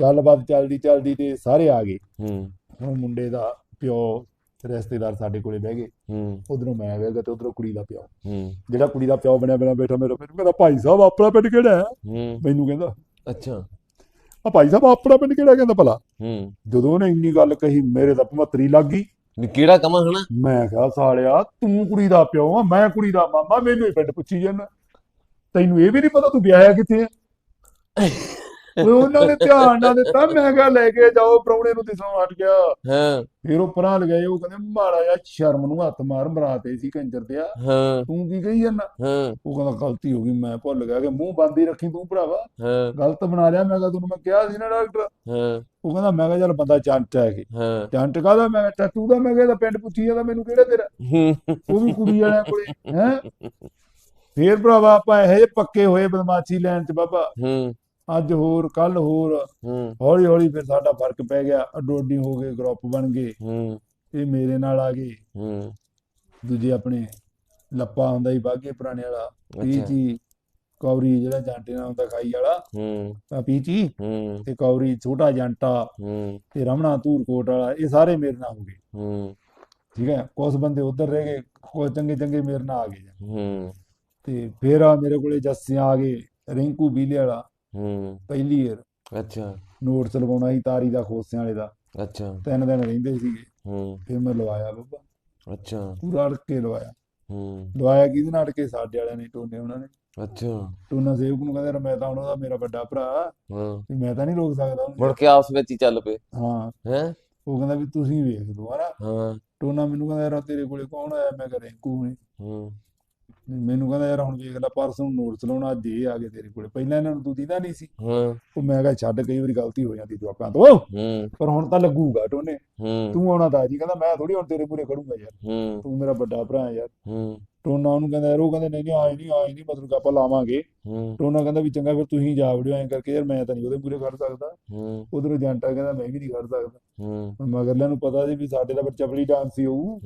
ਗੱਲਬਾਤ ਚੱਲਦੀ ਚੱਲਦੀ ਤੇ ਸਾਰੇ ਆ ਗਏ। ਹੂੰ। ਹੁਣ ਮੁੰਡੇ ਦਾ ਪਿਓ ਰਿਸ਼ਤੇਦਾਰ ਸਾਡੇ ਕੋਲੇ ਬਹਿ ਗਏ। ਹੂੰ। ਉਧਰੋਂ ਮੈਂ ਬਹਿ ਗਿਆ ਤੇ ਉਧਰੋਂ ਕੁੜੀ ਦਾ ਪਿਓ। ਹੂੰ। ਜਿਹੜਾ ਕੁੜੀ ਦਾ ਪਿਓ ਬਣਿਆ ਬਣਿਆ ਬੈਠਾ ਮੇਰਾ ਮੈਨੂੰ ਕਹਿੰਦਾ ਭਾਈ ਸਾਹਿਬ ਆਪਣਾ ਪਿੰਡ ਕਿਹੜਾ ਹੈ? ਹੂੰ। ਮੈਨੂੰ ਕਹਿੰਦਾ। ਅੱਛਾ। ਆ ਭਾਈ ਸਾਹਿਬ ਆਪਣਾ ਪਿੰਡ ਕਿਹੜਾ ਕਹਿੰਦਾ ਭਲਾ? ਹੂੰ। ਜਦੋਂ ਉਹਨੇ ਇੰਨੀ ਗੱਲ ਕਹੀ ਮੇਰੇ ਤਾਂ ਭਮਤਰੀ ਲੱਗ ਗਈ। ਨੀ ਕਿਹੜਾ ਕਮਾ ਹਨਾ? ਮੈਂ ਕਿਹਾ ਸਾਲਿਆ ਤੂੰ ਕੁੜੀ ਦਾ ਪਿਓ ਆ ਮੈਂ ਕੁੜੀ ਦਾ ਮਾਮਾ ਮੈਨੂੰ ਹੀ ਪਿੰਡ ਪੁੱਛੀ ਜਾਂਦਾ। ਤੈਨੂੰ ਇਹ ਵੀ ਨਹੀਂ ਪਤਾ ਤੂੰ ਵਿਆਹਿਆ ਕਿੱਥੇ ਆ? ਓਏ ਉਹਨਾਂ ਨੇ ਧਿਆਨ ਨਾ ਦਿੱਤਾ ਮੈਂ ਕਿਹਾ ਲੈ ਕੇ ਜਾਓ ਪ੍ਰਾਹੁਣੇ ਨੂੰ ਦਿਸੋਂ ਹਟ ਗਿਆ। ਹਾਂ। ਫਿਰ ਉਹ ਪਰਾਂ ਲਗਾਏ ਉਹ ਕਹਿੰਦੇ ਮਾੜਾ ਜਿਹਾ ਸ਼ਰਮ ਨੂੰ ਹੱਥ ਮਾਰ ਮਰਾਤੇ ਸੀ ਕੰਜਰ ਦਿਆ ਹਾਂ। ਤੂੰ ਕੀ ਕਹੀ ਜਾਂਦਾ? ਹਾਂ। ਉਹ ਕਹਿੰਦਾ ਗਲਤੀ ਹੋ ਗਈ ਮੈਂ ਭੁੱਲ ਗਿਆ ਕਿ ਮੂੰਹ ਬੰਦ ਹੀ ਰੱਖੀ ਤੂੰ ਭਰਾਵਾ। ਹਾਂ। ਗਲਤ ਬਣਾ ਲਿਆ ਮੈਂ ਕਿਹਾ ਤੈਨੂੰ ਮੈਂ ਕਿਹਾ ਸੀ ਨਾ ਡਾਕਟਰ। ਹਾਂ। ਉਹ ਕਹਿੰਦਾ ਮੈਂ ਕਿਹਾ ਚੱਲ ਬੰਦਾ ਚੰਟ ਹੈ ਕਿ ਹਾਂ। ਚੰਟ ਕਾਹਦਾ? ਮੈਂ ਕਿਹਾ ਟੱਟੂ ਦਾ ਮੈਂ ਕਿਹਾ ਇਹਦਾ ਪਿੰਡ ਪੁੱਛੀ ਜਾਂਦਾ ਮੈਨੂੰ ਕਿਹੜਾ ਤੇਰਾ? ਹੂੰ ਉਹ ਵੀ ਕੁੜੀ ਵਾਲਿਆਂ ਕੋਲੇ ਹੈ। ਫੇਰ ਭਰਾਵਾ ਆਪਾਂ ਇਹ ਜਿਹੇ ਪੱਕੇ ਹੋਏ ਬਦਮਾਸ਼ੀ ਲੈਣ ਚ ਬਾਬਾ। ਹੂੰ। ਅੱਜ ਹੋਰ ਕੱਲ ਹੋਰ। ਹੌਲੀ ਹੌਲੀ ਫਿਰ ਸਾਡਾ ਫ਼ਰਕ ਪੈ ਗਿਆ। ਅੱਡੋ ਅੱਡੀ ਹੋ ਗਏ ਗਰੁੱਪ ਬਣ ਗਏ। ਇਹ ਮੇਰੇ ਨਾਲ ਆ ਗਏ। ਦੂਜੇ ਆਪਣੇ ਲੱਪਾ ਹੁੰਦਾ ਹੀ ਬਾਗੇ ਪੁਰਾਣੇ ਵਾਲਾ। ਪੀਚੀ ਕੌਰੀ ਜਿਹੜਾ ਜਾਂਟੇ ਨਾਲ ਹੁੰਦਾ ਖਾਈ ਵਾਲਾ। ਹੂੰ। ਤਾਂ ਪੀਚੀ? ਹੂੰ। ਤੇ ਕੌਰੀ ਛੋਟਾ ਜਾਂਟਾ। ਹੂੰ। ਤੇ ਰਮਣਾ ਧੂਰਕੋਟ ਵਾਲਾ। ਇਹ ਸਾਰੇ ਮੇਰੇ ਨਾਲ ਹੋ ਗਏ। ਹੂੰ। ਠੀਕ ਹੈ? ਕੁਝ ਬੰਦੇ ਉਧਰ ਰਹਿ ਗਏ ਕੁਝ ਚੰਗੇ ਚੰਗੇ ਮੇਰੇ ਨਾਲ ਆ ਗਏ। ਹੂੰ। ਤੇ ਫੇਰ ਆ ਮੇਰੇ ਕੋਲੇ ਜੱਸਿਆਂ ਆ ਗਏ ਰਿੰਕੂ ਬੀਲੇ ਵਾਲਾ। ਹੂੰ। ਪਹਿਲੀ ਵਾਰ ਅੱਛਾ। ਨੋਟਸ ਲਵਾਉਣਾ ਸੀ ਤਾਰੀ ਦਾ ਖੋਸਿਆਂ ਵਾਲੇ ਦਾ। ਅੱਛਾ। ਤਿੰਨ ਦਿਨ ਰਹਿੰਦੇ ਸੀਗੇ। ਹੂੰ। ਫਿਰ ਮੈਂ ਲਵਾਇਆ ਬੱਬਾ ਅੱਛਾ। ਪੂਰਾ ਅੜ ਕੇ ਲਵਾਇਆ। ਹੂੰ। ਲਵਾਇਆ ਕਿਹਦੇ ਨਾਲ? ਅੜ ਕੇ ਸਾਡੇ ਵਾਲਿਆਂ ਨੇ ਟੋਨੇ ਉਹਨਾਂ ਨੇ। ਅੱਛਾ। ਟੋਨਾ ਸੇਵਕ ਨੂੰ ਕਹਿੰਦਾ ਮੈਂ ਤਾਂ ਉਹਨਾਂ ਦਾ ਮੇਰਾ ਵੱਡਾ ਭਰਾ ਹਾਂ। ਵੀ ਮੈਂ ਤਾਂ ਨਹੀਂ ਰੋਕ ਸਕਦਾ ਉਹਨੂੰ। ਮੁੜ ਕੇ ਆਪਸ ਵਿੱਚ ਹੀ ਚੱਲ ਪਏ। ਹਾਂ। ਹੈ? ਉਹ ਕਹਿੰਦਾ ਵੀ ਤੁਸੀਂ ਵੇਖ ਲਓ ਹਨਾ। ਹਾਂ। ਟੋਨਾ ਮੈਨੂੰ ਕਹਿੰਦਾ ਯਾਰ ਤੇਰੇ ਕੋਲੇ ਕੌਣ ਆਇਆ? ਮੈਂ ਕਿਹਾ ਰਿੰਕੂ ਨੇ ਹੂੰ। ਮੈਨੂੰ ਕਹਿੰਦਾ ਯਾਰ ਹੁਣ ਵੇਖ ਲੈ ਪਰਸੋਂ ਨੂੰ ਨੋਟਸ ਲਾਉਣਾ ਅੱਜ ਇਹ ਆ ਗਏ ਤੇਰੇ ਕੋਲੇ। ਪਹਿਲਾਂ ਇਹਨਾਂ ਨੂੰ ਤੂੰ ਦੀਦਾ ਨਹੀਂ ਸੀ। ਹਾਂ। ਉਹ ਮੈਂ ਕਿਹਾ ਛੱਡ ਕਈ ਵਾਰੀ ਗਲਤੀ ਹੋ ਜਾਂਦੀ ਜਵਾਕਾਂ ਤੋਂ। ਹੂੰ। ਪਰ ਹੁਣ ਤਾਂ ਲੱਗੂਗਾ ਟੋਨੇ। ਹੂੰ। ਤੂੰ ਆਉਣਾ ਤਾਂ ਜੀ ਕਹਿੰਦਾ ਮੈਂ ਥੋੜੀ ਹੁਣ ਤੇਰੇ ਪੂਰੇ ਖੜੂੰਗਾ ਯਾਰ। ਹੂੰ। ਤੂੰ ਮੇਰਾ ਵੱਡਾ ਭਰਾ ਹੈ ਯਾਰ। ਹੂੰ। ਟੋਨਾ ਉਹਨੂੰ ਕਹਿੰਦਾ ਯਾਰ ਉਹ ਕਹਿੰਦੇ ਨਹੀਂ ਨਹੀਂ ਆਏ ਨਹੀਂ ਆਏ ਨਹੀਂ ਮਤਲਬ ਆਪਾਂ ਲਾਵਾਂਗੇ। ਟੋਨਾ ਕਹਿੰਦਾ ਵੀ ਚੰਗਾ ਫਿਰ ਤੁਸੀਂ ਜਾ ਵੜਿਓ ਐਂ ਕਰਕੇ ਯਾਰ ਮੈਂ ਤਾਂ ਨਹੀਂ ਉਹਦੇ ਪੂਰੇ ਖੜ ਸਕਦਾ। ਉਧਰੋਂ ਜੰਟਾ ਕਹਿੰਦਾ ਮੈਂ ਵੀ ਨਹੀਂ ਖੜ ਸਕਦਾ। ਹੁਣ ਮਗਰਲਿਆਂ ਨੂੰ ਪਤਾ ਸੀ ਵੀ ਸਾਡੇ ਦਾ ਬੱਚਾ ਬਲੀ ਡਾਂਸ ਹੀ। ਹੋਊ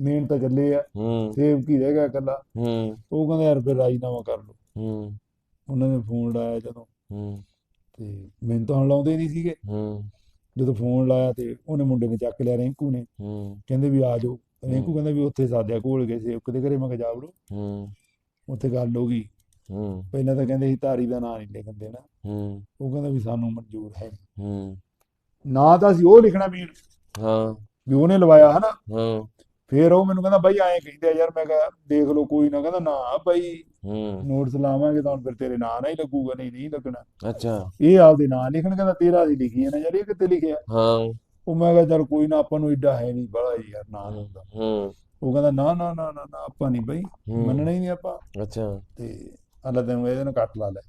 ਮੇਨ ਤਾਂ ਚੱਲੇ ਆ। ਸੇਵ ਕੀ ਰਹਿ ਗਿਆ ਇਕੱਲਾ। ਉਹ ਕਹਿੰਦਾ ਯਾਰ ਫਿਰ ਰਾਜੀਨਾਮਾ ਕਰ ਲਓ। ਉਹਨਾਂ ਨੇ ਫੋਨ ਲਾਇਆ ਜਦੋਂ। ਤੇ ਮੈਨੂੰ ਤਾਂ ਲਾਉਂਦੇ ਨਹੀਂ ਸੀਗੇ। ਜਦੋਂ ਫੋਨ ਲਾਇਆ ਤੇ ਉਹਨੇ ਮੁੰਡੇ ਨੇ ਚੱਕ ਲਿਆ ਰਿੰਕੂ ਨੇ। ਕਹਿੰਦੇ ਵੀ ਆ ਜਾਓ। ਰਿੰਕੂ ਕਹਿੰਦਾ ਵੀ ਉੱਥੇ ਸਾਦਿਆ ਕੋਲ ਗਏ ਸੇਵਕ ਦੇ ਘਰੇ। ਮੈਂ ਕਿਹਾ ਜਾ ਵੜੋ। ਹੂੰ। ਉੱਥੇ ਗੱਲ ਹੋ ਗਈ। ਹੂੰ। ਪਹਿਲਾਂ ਤਾਂ ਕਹਿੰਦੇ ਸੀ ਧਾਰੀ ਦਾ ਨਾਂ ਨਹੀਂ ਲਿਖਣ ਦੇਣਾ ਹੂੰ। ਉਹ ਕਹਿੰਦਾ ਵੀ ਸਾਨੂੰ ਮਨਜ਼ੂਰ ਹੈ। ਹੂੰ। ਨਾਂ ਤਾਂ ਅਸੀਂ ਉਹ ਲਿਖਣਾ ਵੀ ਹਾਂ। ਵੀ ਉਹਨੇ ਲਵਾਇਆ ਹਨਾ। ਹਾਂ। ਫੇਰ ਉਹ ਮੈਨੂੰ ਕਹਿੰਦਾ ਬਾਈ ਐਂ ਕਹਿੰਦੇ ਆ ਯਾਰ ਮੈਂ ਕਿਹਾ ਦੇਖ ਲਓ ਕੋਈ ਨਾ ਕਹਿੰਦਾ ਨਾ ਬਾਈ। ਹੂੰ। ਨੋਟਸ ਲਾਵਾਂਗੇ ਤਾਂ ਫਿਰ ਤੇਰੇ ਨਾਂ ਨਾ ਹੀ ਲੱਗੂਗਾ ਨਹੀਂ ਨਹੀਂ ਲੱਗਣਾ। ਅੱਛਾ। ਇਹ ਆਪਦੇ ਨਾਂ ਲਿਖਣ ਕਹਿੰਦਾ ਤੇਰਾ ਦੀ ਲਿਖੀ ਹੈ ਨਾ ਯਾਰ ਇਹ ਕਿੱਥੇ ਲਿਖਿਆ? ਹਾਂ। ਉਹ ਮੈਂ ਕਿਹਾ ਚੱਲ ਕੋਈ ਨਾ ਆਪਾਂ ਨੂੰ ਏਡਾ ਹੈ ਨਹੀਂ ਬੜਾ ਯਾਰ ਨਾਂ ਹੁੰਦਾ। ਹੂੰ। ਉਹ ਕਹਿੰਦਾ ਨਾ ਨਾ ਨਾ ਨਾ ਆਪਾਂ ਨਹੀਂ ਬਾਈ ਮੰਨਣਾ ਹੀ ਨਹੀਂ ਆਪਾਂ। ਅੱਛਾ। ਤੇ ਅੱਲਾ ਤੈਨੂੰ ਇਹਦੇ ਨਾਲ ਕੱਟ ਲਾ ਲੈ।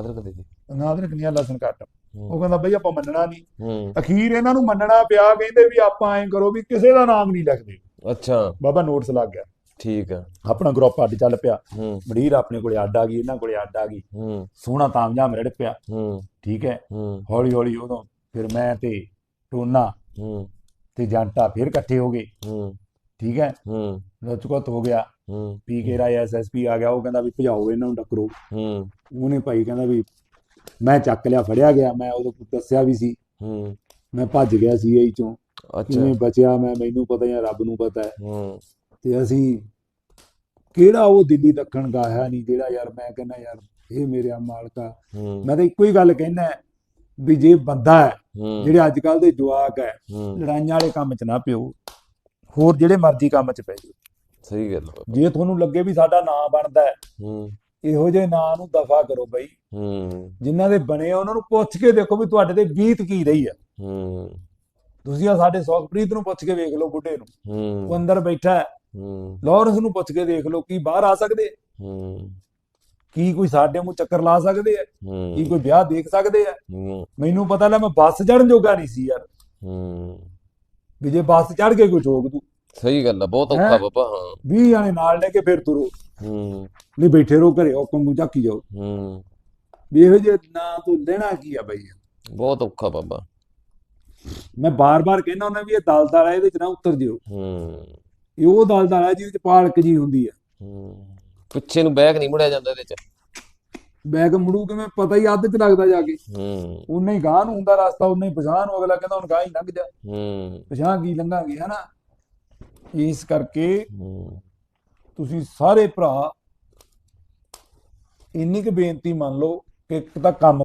ਅਦਰਕ ਦੇ ਦੇ? ਨਾ ਅਦਰਕ ਨਹੀਂ ਲਸਣ ਕੱਟ ਹੂੰ। ਉਹ ਕਹਿੰਦਾ ਬਈ ਆਪਾਂ ਮੰਨਣਾ ਨਹੀਂ ਅਖੀਰ ਇਹਨਾਂ ਨੂੰ ਮੰਨਣਾ ਪਿਆ ਕਹਿੰਦੇ ਵੀ ਆਪਾਂ ਐਂ ਕਰੋ ਵੀ ਕਿਸੇ ਦਾ ਨਾਮ ਨਹੀਂ ਲਿਖਦੇ। ਅੱਛਾ। ਬਾਬਾ ਨੋਟਸ ਲੱਗ ਗਿਆ। ਠੀਕ ਆ। ਆਪਣਾ ਗਰੁੱਪ ਅੱਡ ਚੱਲ ਪਿਆ। ਮੜੀਰ ਆਪਣੇ ਕੋਲੇ ਅੱਡ ਆ ਗਈ ਇਹਨਾਂ ਕੋਲੇ ਅੱਡ ਆ ਗਈ। ਹੂੰ। ਸੋਹਣਾ ਤਾਮਝਾਮ ਰੜ ਪਿਆ। ਹੂੰ। ਠੀਕ ਹੈ। ਹੂੰ। ਹੌਲੀ ਹੌਲੀ ਉਦੋਂ ਫਿਰ ਮੈਂ ਤੇ ਟੋਨਾ ਹੂੰ। ਤੇ ਜਾਂਟਾ ਫਿਰ ਇਕੱਠੇ ਹੋ ਗਏ। ਹੂੰ। ਠੀਕ ਹੈ? ਹੂੰ। ਲਚਕਤ ਹੋ ਗਿਆ। ਹੂੰ। ਪੀ ਕੇ ਰਾਏ ਐਸਐਸਪੀ ਆ ਗਿਆ ਉਹ ਕਹਿੰਦਾ ਵੀ ਭਜਾਓ ਇਹਨਾਂ ਨੂੰ ਟੱਕਰੋ ਹੂੰ। ਉਹਨੇ ਭਾਈ ਕਹਿੰਦਾ ਵੀ ਮੈਂ ਚੱਕ ਲਿਆ ਫੜਿਆ ਗਿਆ ਮੈਂ ਉਦੋਂ ਦੱਸਿਆ ਵੀ ਸੀ। ਹੂੰ। ਮੈਂ ਭੱਜ ਗਿਆ ਸੀ ਇਹ ਚੋਂ। ਅੱਛਾ। ਕਿਵੇਂ ਬਚਿਆ ਮੈਂ ਮੈਨੂੰ ਪਤਾ ਜਾਂ ਰੱਬ ਨੂੰ ਪਤਾ ਹੈ। ਹੂੰ। ਤੇ ਅਸੀਂ ਕਿਹੜਾ ਉਹ ਦਿੱਲੀ ਦੱਖਣ ਗਾਇਆ ਨਹੀਂ ਜਿਹੜਾ ਯਾਰ ਮੈਂ ਕਹਿੰਦਾ ਯਾਰ ਇਹ ਮੇਰੇ ਮਾਲਕਾ। ਹੂੰ। ਮੈਂ ਤਾਂ ਇੱਕੋ ਹੀ ਗੱਲ ਕਹਿਣਾ ਵੀ ਜੇ ਬੰਦਾ ਹੈ ਜਿਹੜੇ ਅੱਜ ਕੱਲ ਦੇ ਜਵਾਕ ਹੈ ਲੜਾਈਆਂ ਵਾਲੇ ਕੰਮ 'ਚ ਨਾ ਪਿਓ ਹੋਰ ਜਿਹੜੇ ਮਰਜ਼ੀ ਕੰਮ 'ਚ ਪੈ ਜਾਓ। ਸਹੀ ਗੱਲ ਜੇ ਤੁਹਾਨੂੰ ਲੱਗੇ ਵੀ ਸਾਡਾ ਨਾਂ ਬਣਦਾ ਹੈ ਇਹੋ ਜਿਹੇ ਨਾਂ ਨੂੰ ਦਫਾ ਕਰੋ ਬਈ। ਜਿਨ੍ਹਾਂ ਦੇ ਬਣੇ ਉਹਨਾਂ ਨੂੰ ਪੁੱਛ ਕੇ ਦੇਖੋ ਵੀ ਤੁਹਾਡੇ ਤੇ ਬੀਤ ਕੀ ਰਹੀ ਆ ਹੂੰ। ਤੁਸੀਂ ਆ ਸਾਡੇ ਸੁਖਪ੍ਰੀਤ ਨੂੰ ਪੁੱਛ ਕੇ ਵੇਖ ਲਓ ਬੁੱਢੇ ਨੂੰ। ਉਹ ਅੰਦਰ ਬੈਠਾ ਹੈ। ਲਾਰੈਂਸ ਨੂੰ ਪੁੱਛ ਕੇ ਦੇਖ ਲਓ ਕੀ ਬਾਹਰ ਆ ਸਕਦੇ? ਕੀ ਕੋਈ ਸਾਡੇ ਮੂੰਹ ਚੱਕਰ ਲਾ ਸਕਦੇ ਆ? ਕੀ ਕੋਈ ਵਿਆਹ ਦੇਖ ਸਕਦੇ ਆ? ਮੈਨੂੰ ਪਤਾ ਲੈ ਮੈਂ ਬੱਸ ਚੜਨ ਜੋਗਾ ਨਹੀਂ ਸੀ ਯਾਰ। ਹੂੰ। ਵੀ ਜੇ ਬੱਸ ਚੜ ਕੇ ਕੋਈ ਠੋਕ ਦੂ ਸਹੀ ਗੱਲ ਆ ਬਹੁਤ ਔਖਾ? ਬਾਬਾ ਹਾਂ। 20 ਜਾਣੇ ਨਾਲ ਲੈ ਕੇ ਫਿਰ ਤੁਰੋ। ਹੂੰ। ਨਹੀਂ ਬੈਠੇ ਰਹੋ ਘਰੇ ਉਹ ਕੰਗੂ ਝਾਕੀ ਜਾਓ। ਹੂੰ। ਵੀ ਇਹੋ ਜਿਹੇ ਨਾਂ ਤੋਂ ਲੈਣਾ ਕੀ ਆ ਬਈ? ਬਹੁਤ ਔਖਾ ਬਾਬਾ। ਮੈਂ ਬਾਰ-ਬਾਰ ਕਹਿੰਦਾ ਹੁੰਦਾ ਵੀ ਇਹ ਦਲਦਲ ਆ ਇਹਦੇ ਚ ਨਾ ਉਤਰ ਜਿਓ। ਹੂੰ। ਇਹ ਉਹ ਦਲਦਲ ਆ ਜਿਹਦੇ ਚ ਪਾਲਕ ਜੀ ਹੁੰਦੀ ਆ। ਹੂੰ। ਪਿੱਛੇ ਨੂੰ ਬੈਕ ਨਹੀਂ ਮੁੜਿਆ ਜਾਂਦਾ ਇਹਦੇ ਚ। ਬੈਗ ਮੁੜੂ ਕਿਵੇਂ ਪਤਾ ਹੀ ਅੱਧ ਚ ਲੱਗਦਾ ਜਾ ਕੇ। ਹੂੰ। ਉਨਾ ਹੀ ਗਾਂ ਨੂੰ ਹੁੰਦਾ ਰਸਤਾ ਉਨਾ ਹੀ ਪਛਾਣ ਨੂੰ ਅਗਲਾ ਕਹਿੰਦਾ ਹੁਣ ਗਾਂ ਹੀ ਲੰਘ ਜਾ। ਹੂੰ। ਪਛਾਣ ਕੀ ਲੰਘਾਂਗੇ ਹਨਾ? ਇਸ ਕਰਕੇ ਹੂੰ। ਤੁਸੀਂ ਸਾਰੇ ਭਰਾ ਇੰਨੀ ਕੁ ਬੇਨਤੀ ਮੰਨ ਲਓ ਕਿ ਇੱਕ ਤਾਂ ਕੰਮ